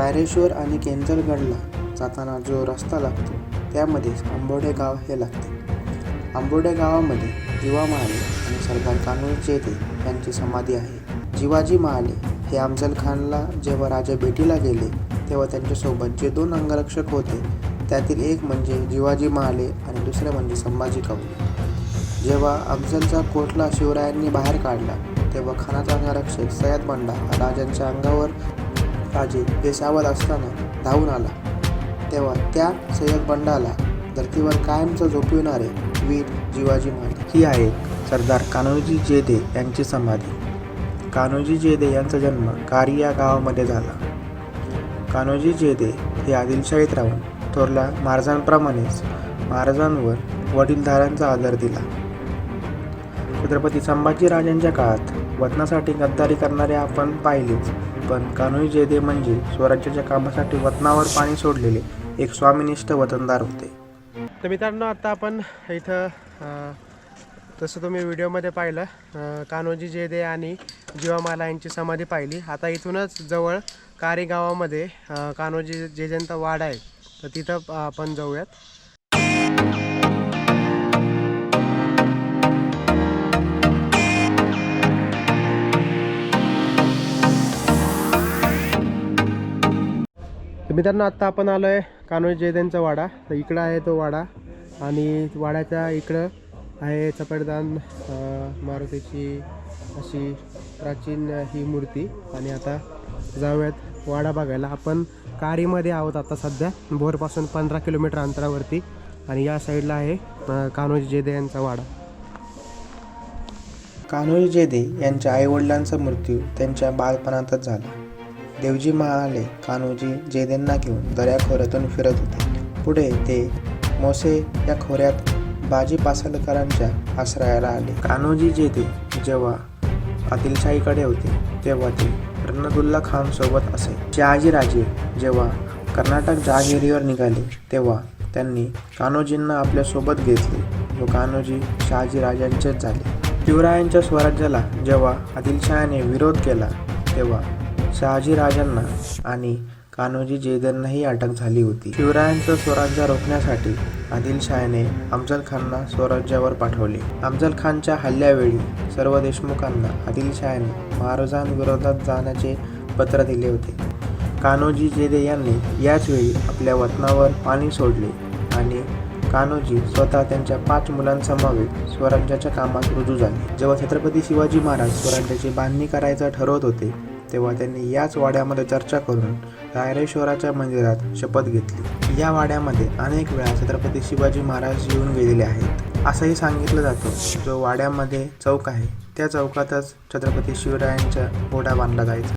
रायरेश्वर आणि केंजरगडला जाताना जो रस्ता लागतो त्यामध्येच आंबोडे गाव हे लागते. आंबोडे गावामध्ये जिवा महाले आणि सरदार कान्होजी जेते यांची समाधी आहे. जिवाजी महाले हे अफजल खानला जेव्हा राजा भेटीला गेले तेव्हा त्यांच्यासोबत जे दोन अंगरक्षक होते त्यातील एक म्हणजे जिवाजी महाले आणि दुसरे म्हणजे संभाजी कवले जेव्हा अफजलचा कोटला शिवरायांनी बाहेर काढला तेव्हा खानाचा अंगरक्षक सय्यद बंडा राजांच्या अंगावर राजे हे असताना धावून आला. तेव्हा त्या सय्यद बंडाला धर्तीवर कायमचं झोपविणारे वीर जिवाजी महाराज. ही आहे सरदार कान्होजी जेदे यांची समाधी. कान्होजी जेदे यांचा जन्म कारी या गावामध्ये झाला. कान्होजी जेदे हे आदिलशाहीत राहून थोरल्या महाराजांप्रमाणेच महाराजांवर वडीलधाऱ्यांचा आदर दिला. छत्रपती संभाजीराजांच्या काळात वतनासाठी गद्दारी करणारे आपण पाहिलेच. पण कान्होजी जेदे म्हणजे स्वराज्याच्या कामासाठी वतनावर पाणी सोडलेले एक स्वामिनिष्ठ वतनदार होते. तर मित्रांनो आता आपण इथं तसं तुम्ही व्हिडिओमध्ये पाहिलं कान्होजी जेदे आणि जीवामाला यांची समाधी पाहिली. आता इथूनच जवळ कारी गावामध्ये कान्होजी जेजेंचा वाडा आहे. तर तिथं आपण जाऊयात. तर मित्रांनो आत्ता आपण आलो आहे कान्होजी जयदेंचा वाडा. तर इकडं आहे तो वाडा आणि वाड्याच्या इकडं आहे चपडदान मारुतीची अशी प्राचीन ही मूर्ती. आणि आता जाऊयात वाडा बघायला. आपण कारीमध्ये आहोत आता सध्या. भोरपासून पंधरा किलोमीटर अंतरावरती. आणि या साईडला आहे कान्होजी जेदे यांचा वाडा. कान्होजी जेदे यांच्या आईवडिलांचा मृत्यू त्यांच्या बालपणातच झाला. देवजी महाले कान्होजी जेदेंना घेऊन दर्याखोऱ्यातून फिरत होते. पुढे ते मोसे या खोऱ्यात बाजी पासलकरांच्या आश्रयाला आले. कान्होजी जेदे जेव्हा आदिलशाहीकडे होते तेव्हा ते रणदुल्ला खान सोबत असे. शहाजीराजे जेव्हा कर्नाटक जहागिरीवर निघाले तेव्हा त्यांनी कान्होजींना आपल्यासोबत घेतले. व कान्होजी शहाजीराजांचेच झाले. शिवरायांच्या स्वराज्याला जेव्हा आदिलशहाने विरोध केला तेव्हा शहाजीराजांना आणि कान्होजी जेदेंनाही अटक झाली होती. शिवरायांचं स्वराज्य रोखण्यासाठी आदिलशहाने अफजल खानना स्वराज्यावर पाठवले. अफजल खानच्या हल्ल्यावेळी सर्व देशमुखांना आदिलशहाने महाराजांविरोधात जाण्याचे पत्र दिले होते. कान्होजी जेदे यांनी याच वेळी आपल्या वतनावर पाणी सोडले आणि कान्होजी स्वतः त्यांच्या पाच मुलांसमवेत स्वराज्याच्या कामात रुजू झाले. जेव्हा छत्रपती शिवाजी महाराज स्वराज्याची बांधणी करायचं ठरवत होते तेव्हा त्यांनी याच वाड्यामध्ये चर्चा करून रायरेश्वराच्या मंदिरात शपथ घेतली. या वाड्यामध्ये अनेक वेळा छत्रपती शिवाजी महाराज येऊन गेलेले आहेत. असंही सांगितलं जातं जो वाड्यामध्ये चौक आहे त्या चौकातच छत्रपती शिवरायांच्या घोडा बांधला जायचा.